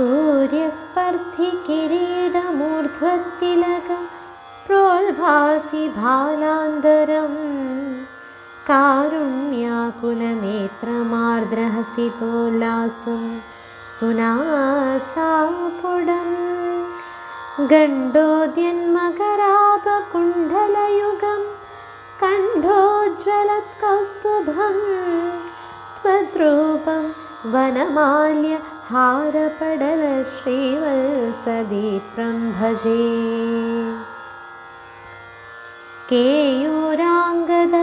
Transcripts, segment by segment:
सूर्यस्पर्धि किरीडमूर्ध्वतिलक प्रोल्भासि भालान्तरं कारुण्याकुलनेत्रमार्द्रहसितोल्लासं सुनासापुडम् गण्डोद्यन्मकरापकुण्डलयुगं कण्ठोज्ज्वलत्कौस्तुभं त्वद्रूपं वनमाल्य वनमाल्यहारपडलश्रीवत्सदीप्रं भजे केयूराङ्गद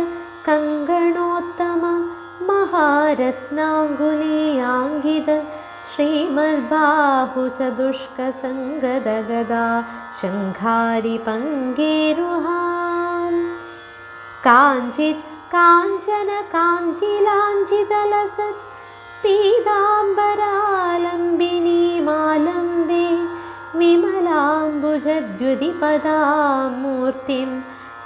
कङ्गणोत्तम महारत्नाङ्गुलीयाङ्गिद श्रीमद्बाहु च दुष्कसङ्गदगदा शङ्घारिपङ्गेरुहां काञ्चित् काञ्चन काञ्चिलाञ्चिदलसत् पीताम्बरालम्बिनीमालम्बे विमलाम्बुजद्युदिपदां मूर्तिं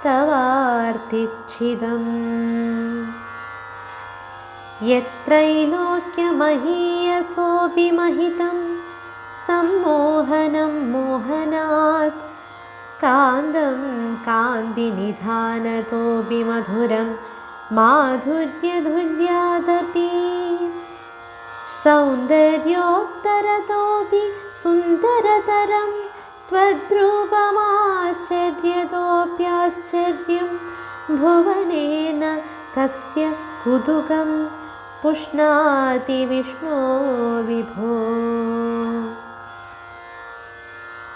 तवार्तिच्छिदम् यत्रैलोक्यमहीयसोऽपि महितं सम्मोहनं मोहनात् कान्दं कान्तिनिधानतोऽपि मधुरं माधुर्यधुर्यादपि सौन्दर्योत्तरतोऽपि सुन्दरतरं त्वद्रूपमाश्चर्यतोऽप्याश्चर्यं भुवनेन कस्य कुतुकम् पुष्णाति विष्णो विभो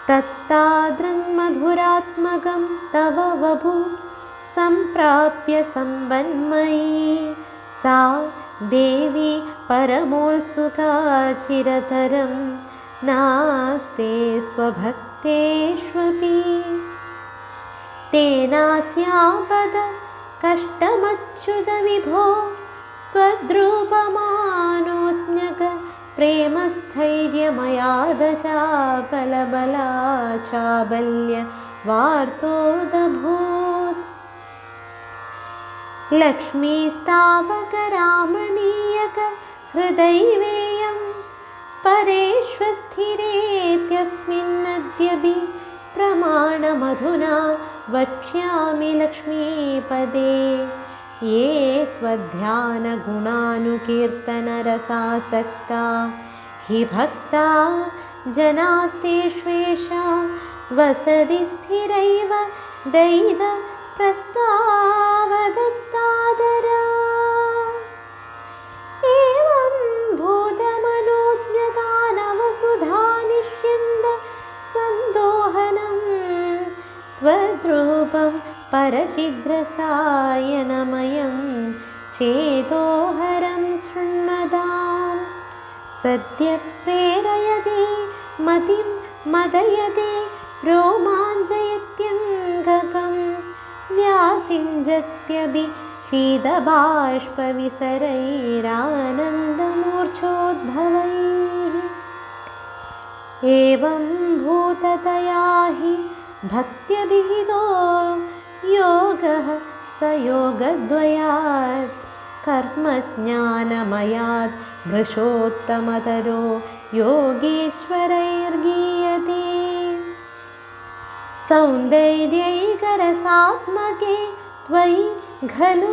तत्तादृङ्मधुरात्मकं तव वभु सम्प्राप्य सम्बन्मयी सा देवी परमोत्सुकाचिरतरं नास्ते स्वभक्तेष्वपि। तेनास्यापद कष्टमच्युतविभो त्वद्रूपमानोज्ञक प्रेमस्थैर्यमयादचाबलबला चाबल्यवार्तोदभूत् लक्ष्मीस्तावकरामणीयक हृदैवेयं परेष्वस्थिरेत्यस्मिन्नद्यपि प्रमाणमधुना वक्ष्यामि लक्ष्मीपदे। ये त्वध्यानगुणानुकीर्तनरसासक्ता। हि भक्ता जनास्तेष्वेषा वसति स्थिरैव एवं भूतमनोज्ञतानवसुधानिष्यन्द सन्दोहनं त्वद्रूपं परचिद्रसायनमयं चेतोहरं शृण्मदां। सद्य प्रेरयते मतिं मदयते रोमाञ्चयत्यङ्गकं व्यासिञ्जत्यपि शीतबाष्पविसरैरानन्दमूर्छोद्भवैः एवं भूततया हि भक्त्यभिहितो योगः स योगद्वयात्। कर्मज्ञानमयात् भृशोत्तमतरो योगीश्वरैर्गीयते। सौन्दर्यैकरसात्मके त्वयि खलु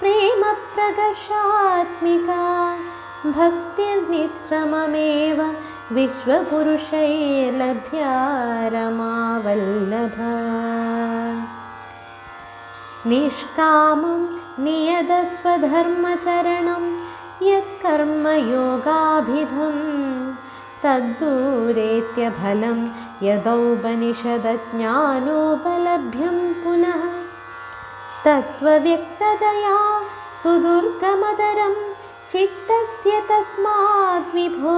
प्रेमप्रकर्षात्मिका भक्तिर्निःश्रममेव विश्वपुरुषैर्लभ्या रमावल्लभा। निष्कामं नियतस्वधर्मचरणं यत्कर्मयोगाभिधं तद्दूरेत्यफलं यदौपनिषदज्ञानोपलभ्यं पुनः तत्त्वव्यक्ततया सुदुर्गमदरं चित्तस्य तस्माद् विभो।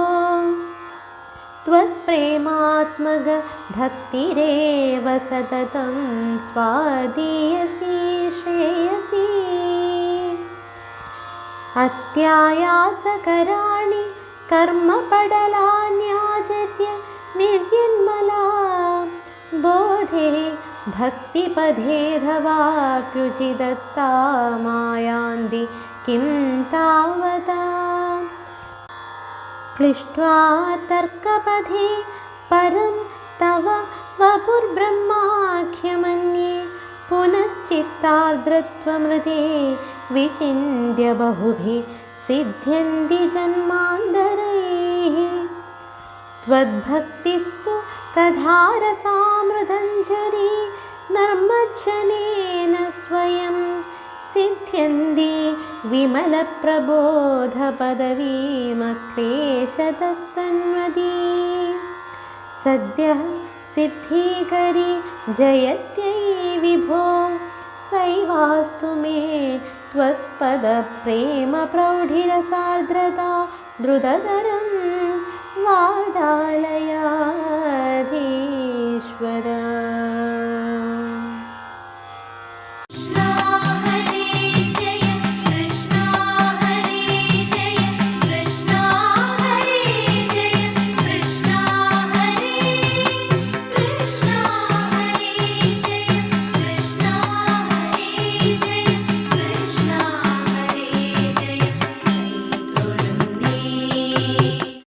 त्वत्प्रेमात्मकभक्तिरेव सततं स्वादीयसी श्रेयसी। अत्यायासकराणि कर्मपडलान्याचर्य निर्यन्मला बोधे भक्तिपथेधवाप्युचिदत्ता मायान्ति किं तावता? क्लिष्ट्वा तर्कपथे परं तव वपुर्ब्रह्माख्यमन्ये चित्तार्द्रत्वमृते विचिन्त्य बहुभिः सिद्ध्यन्ति जन्मान्तरैः। त्वद्भक्तिस्तु कधारसामृदञ्जरी ेन स्वयं सिद्ध्यन्ति विमलप्रबोधपदवीमक्लेशतस्तन्वदी सद्यः सिद्धीकरि जयत्यै विभो सैवास्तु मे त्वत्पदप्रेमप्रौढिरसार्द्रता द्रुततरं वादालयाधीश्वर।